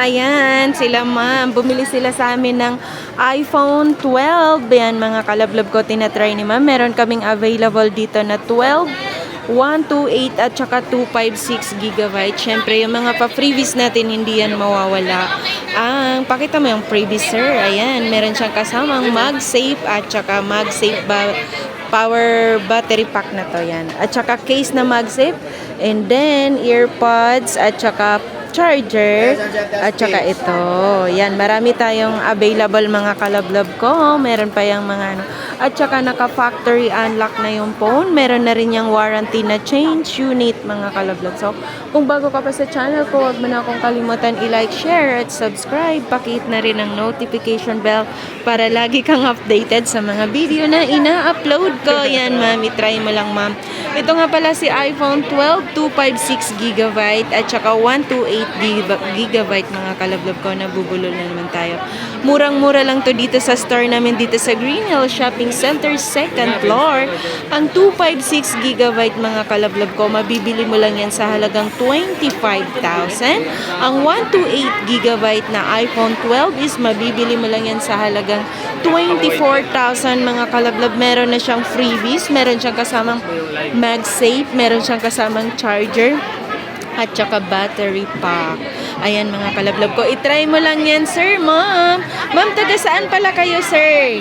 Ayan, sila ma'am. Bumili sila sa amin ng iPhone 12. Ayan, mga kalablab ko, tinatry ni ma'am. Meron kaming available dito na 12. 128 at saka 256 gigabyte. Siyempre, yung mga pa-freebies natin, hindi yan mawawala. Ang, pakita mo yung freebies, sir. Ayan, meron siyang kasamang MagSafe at saka MagSafe ba power battery pack na to yan. At saka case na MagSafe. And then, earpods at saka charger at saka ito. Yan, marami tayong available mga kalablab ko. Meron pa yung mga ano. At saka naka-factory unlock na yung phone. Meron na rin yung warranty na change unit mga kalablab. So, kung bago ka pa sa channel ko, huwag mo na akong kalimutan i-like, share at subscribe. Pakit na rin ang notification bell para lagi kang updated sa mga video na ina-upload ko. Yan, ma'am. I-try mo lang, ma'am. Ito nga pala si iPhone 12, 256 GB at saka 128 GB mga kalablab ko. Nabubulol na naman tayo. Murang-mura lang to dito sa store namin dito sa Green Hill Shopping Center, second floor. Ang 256 GB mga kalablab ko, mabibili mo lang yan sa halagang 25,000. Ang 128 GB na iPhone 12 is mabibili mo lang yan sa halagang 24,000 mga kalablab. Meron na siyang freebies, meron siyang kasamang MagSafe, meron siyang kasamang charger at saka battery pack. Ayan mga kalablab ko. I-try mo lang yan, sir, ma'am. Ma'am, taga saan pala kayo, sir?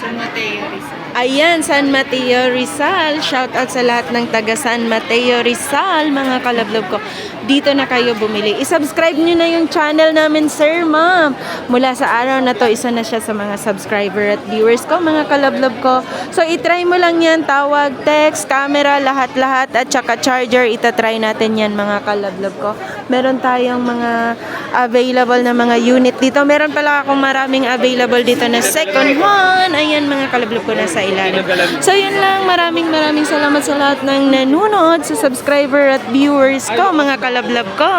San Mateo Rizal. Ayan, San Mateo Rizal. Shout out sa lahat ng taga San Mateo Rizal, mga kalablog ko. Dito na kayo bumili. I-subscribe nyo na yung channel namin, sir, ma'am. Mula sa araw na to, isa na siya sa mga subscriber at viewers ko, mga kalablog ko. So, itry mo lang yan. Tawag, text, camera, lahat-lahat. At saka charger, itatry natin yan, mga kalablog ko. Meron tayong mga available na mga unit dito. Meron pala akong maraming available dito na second hand. Ayan, mga kalablog ko nasa ilalim. So, yun lang. Maraming maraming salamat sa lahat ng nanonood, sa subscriber at viewers ko, mga kalablab ko.